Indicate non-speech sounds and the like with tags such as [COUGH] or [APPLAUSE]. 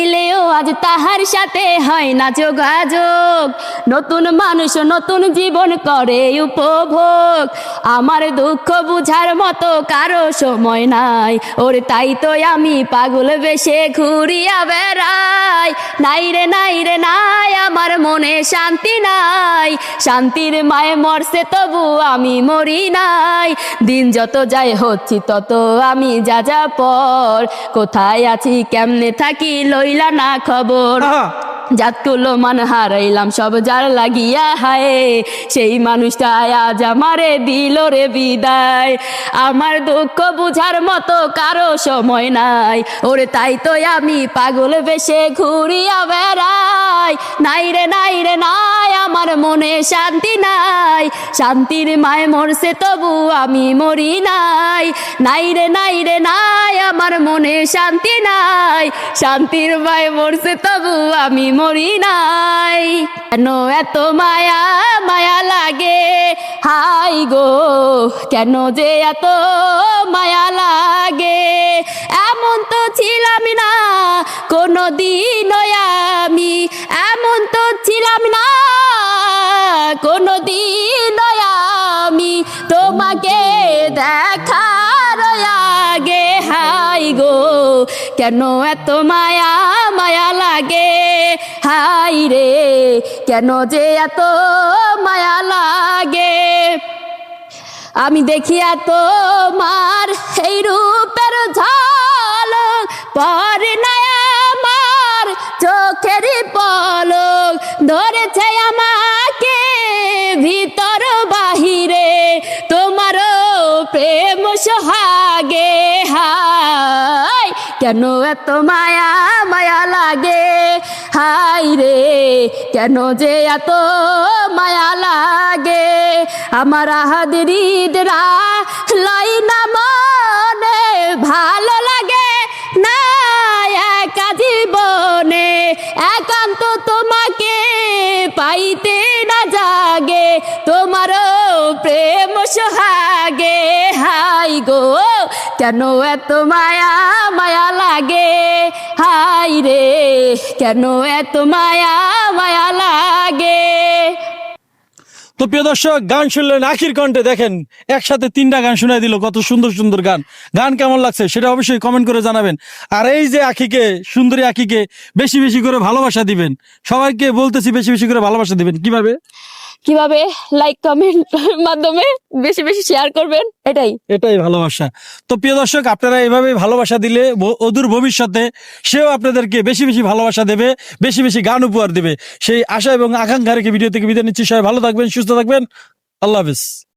এলেও আজ তাহার সাথে হয় না যোগাযোগ। নতুন মানুষ নতুন জীবন করে উপভোগ। আমার দুঃখ বুঝার মতো কারও সময় নাই। ওর তাই তো আমি পাগল বেশে ঘুরিয়া বেড়াই। নাই রে নাই রে, নাই আমার মনে শান্তি নাই। শান্তির মায়ে মরছে তবু আমি মরি নাই। দিন যত যায় হচ্ছি তত আমি যা যা পর। কোথায় আছি কেমনে থাকি লইলা না খবর। জাতকুলো মান হারাইলাম সব যার লাগিয়া হায়। সেই মানুষটা আজ আমারে দিল রে বিদায়। আমার দুঃখ বুঝার মতো কারও সময় নাই। ওরে তাই তো আমি পাগল বেশে ঘুরিয়া বেড়াই। নাই নাই রে নাই রে, নাই, আমার মনে শান্তি নাই। শান্তির মায় মরছে তবু আমি মরি নাই। নাই রে নাই রে, নাই, আমার মনে শান্তি নাই। শান্তির মায় মরছে তবু আমি মরি নাই। কেন এত মায়া মায়া লাগে? হাই গো, কেন যে এত মায়া লাগে? এমন তো ছিলাম না কোনো দিন দেখার আগে হাই গো, কেন এত মায়া মায়া লাগে? হাই রে, কেন যে এত মায়া লাগে? আমি দেখি এত মার, এই রূপের ঝলক পরে না আমার, চোখের পলক ধরেছে কেন এত মায়া মায়া লাগে? হাই রে, কেন যে এত মায়া লাগে? আমার হাদরিদরা লাই না মনে, ভালো লাগে না একা জীবনে? একান্ত তোমাকে পাইতে কেন এত মায়া মায়া লাগে? হাই রে, কেন এত মায়া মায়া লাগে? তো প্রিয় দর্শক, গান শুনলেন আখির কণ্ঠে। দেখেন, একসাথে তিনটা গান শোনাই দিল, কত সুন্দর সুন্দর গান। গান কেমন লাগছে সেটা অবশ্যই কমেন্ট করে জানাবেন। আর এই যে আখিকে, সুন্দরী আখিকে বেশি বেশি করে ভালোবাসা দিবেন, সবাইকে বলতেছি বেশি বেশি করে ভালোবাসা দিবেন। কীভাবে? কীভাবে লাইক কমেন্ট [LAUGHS] মাধ্যমে বেশি বেশি শেয়ার করবেন? এটাই। এটাই ভালোবাসা। তো প্রিয় দর্শক, আপনারা এভাবে ভালোবাসা দিলে অদূর ভবিষ্যতে সেও আপনাদেরকে বেশি বেশি ভালোবাসা দেবে, বেশি বেশি গান উপহার দেবে। সেই আশা এবং আকাঙ্ক্ষা রেখে ভিডিও থেকে বিদায় নিচ্ছি। সবাই ভালো থাকবেন, সুস্থ থাকবেন। আল্লাহ হাফিজ।